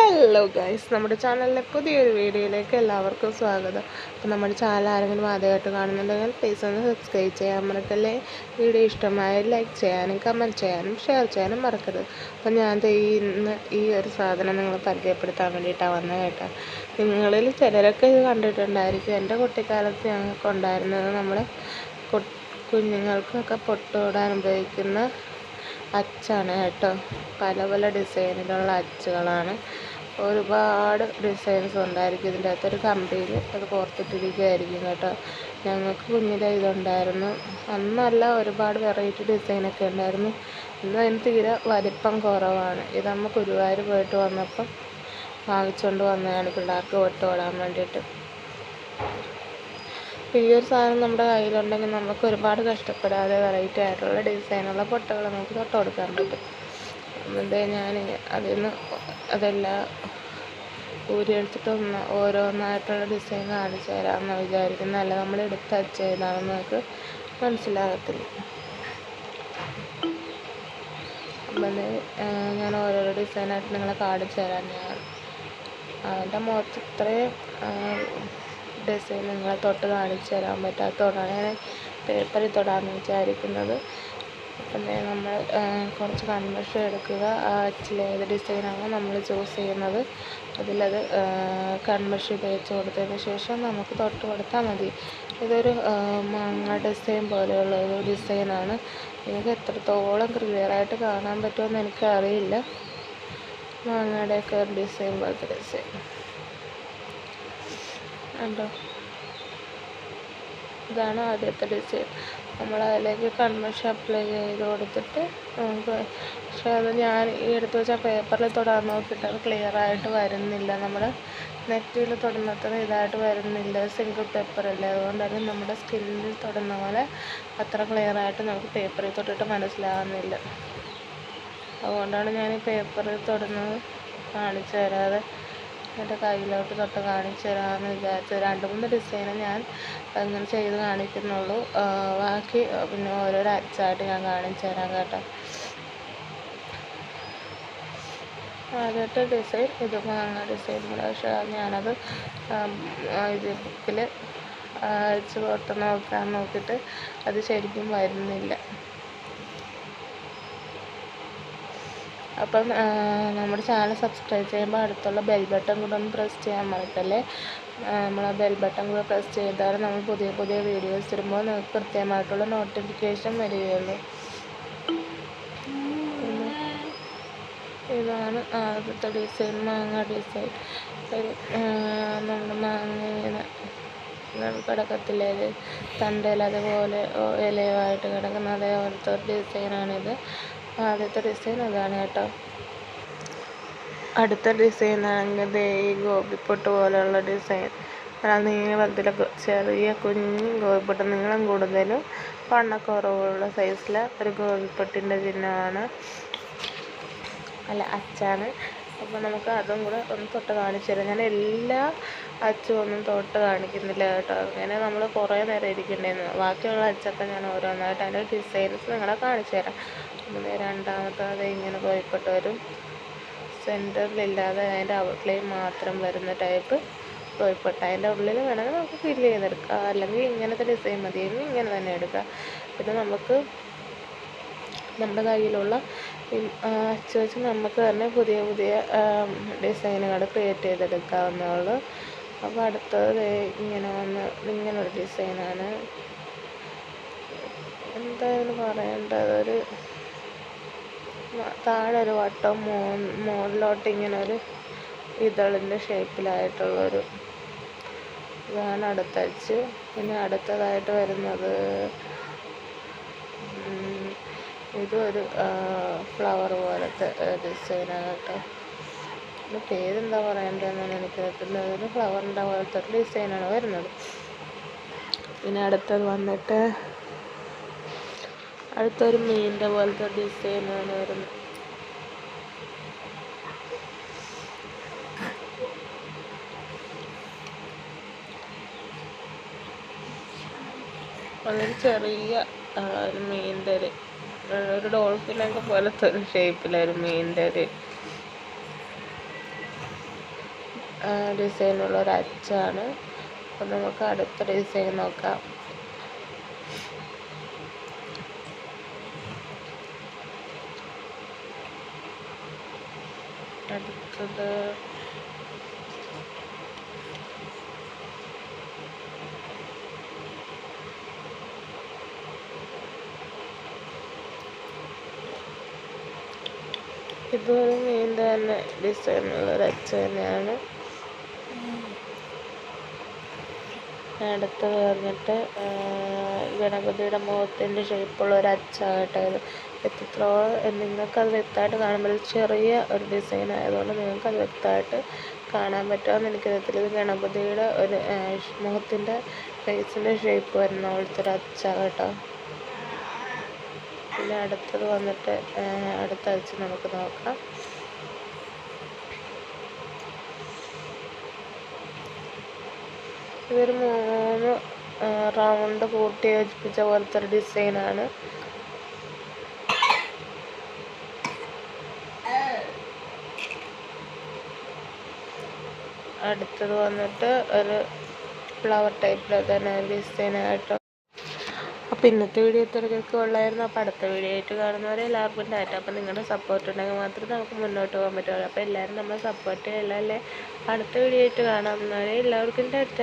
Hello guys നമ്മുടെ ചാനലിലെ പുതിയൊരു വീഡിയോയിലേക്ക് എല്ലാവർക്കും സ്വാഗതം. അപ്പോൾ നമ്മുടെ ചാനൽ ആരെങ്കിലും ആദ്യമായിട്ട് കാണുന്നുണ്ടെങ്കിൽ പ്ലീസ് ഒന്ന് സബ്സ്ക്രൈബ് ചെയ്യാൻ മറക്കല്ലേ? വീഡിയോ ഇഷ്ടമായ ലൈക്ക് ചെയ്യാനും കമന്റ് ചെയ്യാനും ഷെയർ ചെയ്യാനും മറക്കരുത്. അപ്പോൾ ഞാൻ ഈ ഇന്ന് ഈ ഒരു സാധനം നിങ്ങളെ പരിചയപ്പെടുത്താൻ വേണ്ടിയിട്ടാണ് വന്നത് കേട്ടോ. നിങ്ങളിൽ ചിലരൊക്കെ ഇത് കണ്ടിട്ടുണ്ടായിരിക്കും. എന്റെ കുട്ടിക്കാലത്ത് ഞങ്ങൾക്ക് ഉണ്ടായിരുന്നത് നമ്മുടെ കുഞ്ഞുങ്ങൾക്കൊക്കെ പൊട്ടുവിടാൻ ഉപയോഗിക്കുന്ന അച്ചാണ് കേട്ടോ. പല പല ഡിസൈനിലുള്ള അച്ചുകളാണ്. ഒരുപാട് ഡിസൈൻസ് ഉണ്ടായിരിക്കും ഇതിന്റെ അകത്ത്. ഒരു കമ്പിയിൽ അത് കോർത്തിട്ടിരിക്കുകയായിരിക്കും കേട്ടോ. ഞങ്ങൾക്ക് കുഞ്ഞിലെ ഇതുണ്ടായിരുന്നു. അന്നല്ല ഒരുപാട് വെറൈറ്റി ഡിസൈനൊക്കെ ഉണ്ടായിരുന്നു. ഇന്ന് അതിന് തീരെ വലിപ്പം കുറവാണ്. ഇത് നമ്മൾ ഗുരുവായൂർ പോയിട്ട് വന്നപ്പം വാങ്ങിച്ചുകൊണ്ട് വന്നതാണ് പിള്ളേർക്ക് പൊട്ട് തൊടാൻ വേണ്ടിയിട്ട്. ഈ ഒരു സാധനം നമ്മുടെ കയ്യിലുണ്ടെങ്കിൽ നമുക്ക് ഒരുപാട് കഷ്ടപ്പെടാതെ വെറൈറ്റി ആയിട്ടുള്ള ഡിസൈനുള്ള പൊട്ടകൾ നമുക്ക് തൊട്ട് കൊടുക്കാൻ പറ്റും. എന്നിട്ട് ഞാൻ അതിൽ നിന്ന് അതെല്ലാം ഊരി എടുത്തിട്ട് ഒന്ന് ഓരോന്നായിട്ടുള്ള ഡിസൈൻ കാണിച്ചു തരാമെന്ന് വിചാരിക്കുന്നു. അല്ല നമ്മൾ എടുത്ത് അച്ച് ചെയ്താണെന്ന് നമുക്ക് മനസ്സിലാകത്തില്ല. അപ്പം ഞാൻ ഓരോരോ ഡിസൈനായിട്ട് നിങ്ങളെ കാണിച്ചു തരാം. ഞാൻ അവന്റെ മുഖത്ത് ഇത്രയും ഡിസൈൻ നിങ്ങളെ തൊട്ട് കാണിച്ചു തരാൻ പറ്റാത്തതുകൊണ്ടാണ് ഞാൻ പേപ്പറിൽ തൊടാമെന്ന് വിചാരിക്കുന്നത്. പിന്നെ നമ്മൾ കുറച്ച് കൺവെർഷൻ എടുക്കുക. അച്ചിൽ ഏത് ഡിസൈനാണോ നമ്മൾ ചൂസ് ചെയ്യുന്നത്. അതിലത് കൺവെർഷൻ തേച്ച് കൊടുത്തതിന് ശേഷം നമുക്ക് തൊട്ട് കൊടുത്താൽ മതി. ഇതൊരു മാങ്ങ ഡിസൈൻ പോലെയുള്ള ഒരു ഡിസൈനാണ് എനിക്ക് എത്രത്തോളം ക്ലിയർ ആയിട്ട് കാണാൻ പറ്റുമെന്ന് എനിക്ക് അറിയില്ല മാങ്ങയുടെയൊക്കെ ഒരു ഡിസൈൻ പോലത്തെ ഡിസൈൻ കണ്ടോ? ഇതാണ് ആദ്യത്തെ ഡിസൈൻ. നമ്മൾ അതിലേക്ക് കൺവെൻഷൻ അപ്ലൈ ചെയ്ത് കൊടുത്തിട്ട് നമുക്ക് പക്ഷേ അത് ഞാൻ ഈ എടുത്ത് വെച്ച പേപ്പറിൽ തൊടാൻ നോക്കിയിട്ട് അത് ക്ലിയർ ആയിട്ട് വരുന്നില്ല. നമ്മൾ നെറ്റിൽ തൊടുന്നത്ര ഇതായിട്ട് വരുന്നില്ല. സിംഗിൾ പേപ്പറല്ലേ അതുകൊണ്ട് തന്നെ നമ്മുടെ സ്കിന്നിൽ തൊടുന്ന പോലെ അത്ര ക്ലിയർ ആയിട്ട് നമുക്ക് പേപ്പറിൽ തൊട്ടിട്ട് മനസ്സിലാകുന്നില്ല അതുകൊണ്ടാണ് ഞാൻ ഈ പേപ്പറിൽ തൊടുന്നത് കാണിച്ചു തരാതെ എന്റെ കയ്യിലോട്ട് തൊട്ട് കാണിച്ചു തരാമെന്ന് വിചാരിച്ചു. രണ്ട് മൂന്ന് ഡിസൈന് ഞാൻ അങ്ങനെ ചെയ്ത് കാണിക്കുന്നുള്ളൂ. ബാക്കി പിന്നെ ഓരോരോ അച്ചായിട്ട് ഞാൻ കാണിച്ചു തരാം കേട്ടോ. ആദ്യത്തെ ഡിസൈൻ ഇത് മാങ്ങ ഡിസൈൻ പക്ഷേ ഞാനത് ഇത് ബുക്കിൽ അയച്ച് കൊടുത്ത് നോക്കാൻ നോക്കിയിട്ട് അത് ശരിക്കും വരുന്നില്ല. അപ്പം നമ്മുടെ ചാനൽ സബ്സ്ക്രൈബ് ചെയ്യുമ്പോൾ അടുത്തുള്ള ബെൽ ബട്ടൺ കൂടെ ഒന്ന് പ്രസ് ചെയ്യാൻ മറക്കല്ലേ? നമ്മൾ ആ ബെൽ ബട്ടൺ കൂടെ പ്രസ് ചെയ്താൽ നമ്മൾ പുതിയ പുതിയ വീഡിയോസ് വരുമ്പോൾ നിങ്ങൾക്ക് കൃത്യമായിട്ടുള്ള നോട്ടിഫിക്കേഷൻ വരികയുള്ളൂ. ഇതാണ് ആദ്യത്തെ ഡിസൈൻ മാങ്ങ ഡിസൈൻ. നമ്മുടെ മാങ്ങ ഇങ്ങനെ കിടക്കത്തില്ലേ ഇത് തണ്ടയിൽ അതുപോലെ ഇലയുമായിട്ട് കിടക്കുന്ന അതേപോലത്തെ ഒരു ഡിസൈനാണിത്. ആദ്യത്തെ ഡിസൈൻ അതാണ് കേട്ടോ. അടുത്ത ഡിസൈൻ ആണെങ്കിൽ ദേ ഈ ഗോപിപ്പൊട്ട് പോലെയുള്ള ഡിസൈൻ നീളത്തിൽ ചെറിയ കുഞ്ഞ് ഗോപിപ്പൊട്ട് നീളം കൂടുതലും വണ്ണക്കുറവുള്ള സൈസിലെ ഒരു ഗോപിപ്പൊട്ടിന്റെ ചിഹ്നമാണ്. അല്ല അച്ചാണ് അപ്പോൾ നമുക്ക് അതും കൂടെ ഒന്ന് തൊട്ട് കാണിച്ചു തരാം. ഞാൻ എല്ലാ അച്ചും ഒന്നും തൊട്ട് കാണിക്കുന്നില്ല കേട്ടോ. അങ്ങനെ നമ്മൾ കുറേ നേരം ഇരിക്കേണ്ടിയിരുന്നു ബാക്കിയുള്ള അച്ചൊക്കെ ഞാൻ ഓരോന്നായിട്ട് അതിന്റെ ഡിസൈൻസ് നിങ്ങളെ കാണിച്ചു തരാം. പിന്നെ രണ്ടാമത്തെ അത് ഇങ്ങനെ പോയിപ്പെട്ട് വരും സെന്ററിലില്ലാതെ അതിന്റെ ഔട്ട്ലൈൻ മാത്രം വരുന്ന ടൈപ്പ് പോയിപ്പെട്ട് അതിന്റെ ഉള്ളിൽ വേണമെങ്കിൽ നമുക്ക് ഫില്ല് ചെയ്തെടുക്കാം. അല്ലെങ്കിൽ ഇങ്ങനത്തെ ഡിസൈൻ മതിയെങ്കിൽ ഇങ്ങനെ തന്നെ എടുക്കാം. പിന്നെ നമുക്ക് നമ്മുടെ കയ്യിലുള്ള അച്ച് വെച്ച് നമുക്ക് തന്നെ പുതിയ പുതിയ ഡിസൈനുകൾ ക്രിയേറ്റ് ചെയ്തെടുക്കാവുന്നതുള്ളൂ അപ്പോൾ അടുത്തത് ഇങ്ങനെ വന്ന് ഇങ്ങനൊരു ഡിസൈനാണ് എന്തായാലും പറയേണ്ടത്? ഒരു താഴെ ഒരു വട്ടം മോ മുകളിലോട്ട് ഇങ്ങനെ ഒരു ഇതളിന്റെ ഷേപ്പിലായിട്ടുള്ളൊരു ഇതാണ് അടുത്ത അച്ച് പിന്നെ അടുത്തതായിട്ട് വരുന്നത് ഇതും ഒരു ഫ്ലവർ പോലത്തെ ഡിസൈനാണ് കേട്ടോ ഇതിന്റെ പേരെന്താ പറയേണ്ടതെന്നാണ് എനിക്ക് അറിയത്തില്ല ഒരു ഫ്ലവറിന്റെ പോലത്തെ ഡിസൈനാണ് വരുന്നത്. പിന്നെ അടുത്തത് വന്നിട്ട് അടുത്തൊരു മീനിന്റെ പോലത്തെ ഡിസൈനാണ് വരുന്നത്. അതൊരു ചെറിയ ഒരു മീനിന്റെ ഒരു ഒരു ഡോൾഫിനൊക്കെ പോലത്തെ ഒരു ഷേപ്പിലൊരു മീനിന്റെ ഒരു ഡിസൈനുള്ള ഒരു അച്ചാണ്. അപ്പം നമുക്ക് അടുത്ത ഡിസൈൻ നോക്കാം. അടുത്തത് ഇതൊരു നീന്താൻ ഡിസൈനുള്ള ഒരു അച്ച അടുത്തത് പറഞ്ഞിട്ട് ഗണപതിയുടെ മുഖത്തിന്റെ ഷേപ്പുള്ള ഒരു അച്ചായിട്ടായിരുന്നു. എത്രത്തോളം നിങ്ങൾക്കത് വ്യക്തമായിട്ട് കാണുമ്പോൾ ചെറിയ ഒരു ഡിസൈൻ ആയതുകൊണ്ട് നിങ്ങൾക്കത് വ്യക്തമായിട്ട് കാണാൻ പറ്റുമെന്ന് എനിക്കറിയത്തില്ല. ഇത് ഗണപതിയുടെ ഒരു മുഖത്തിന്റെ ഫേസിന്റെ ഷേപ്പ് വരുന്ന പോലത്തെ ഒരു അച്ച കേട്ടോ പിന്നെ അടുത്തത് വന്നിട്ട് അടുത്ത അച്ച നമുക്ക് നോക്കാം. ഇതൊരു മൂന്ന് റൗണ്ട് കൂട്ടി യോജിപ്പിച്ച പോലത്തെ ഒരു ഡിസൈനാണ് അടുത്തത് വന്നിട്ട് ഒരു ഫ്ലവർ ടൈപ്പിൽ തന്നെ ഒരു ഡിസൈനായിട്ട് അപ്പോൾ ഇന്നത്തെ വീഡിയോ ഇത്രയൊക്കെ ഉള്ളായിരുന്നു. അപ്പോൾ അടുത്ത വീഡിയോ ആയിട്ട് കാണുന്നവരെ എല്ലാവർക്കും ടാറ്റ. അപ്പോൾ നിങ്ങളുടെ സപ്പോർട്ട് ഉണ്ടെങ്കിൽ മാത്രമേ നമുക്ക് മുന്നോട്ട് പോകാൻ പറ്റുള്ളൂ. അപ്പോൾ എല്ലാവരും നമ്മളെ സപ്പോർട്ട് ചെയ്യല്ലേ? അടുത്ത വീഡിയോ ആയിട്ട് കാണാവുന്നവരെ എല്ലാവർക്കും ടാറ്റ.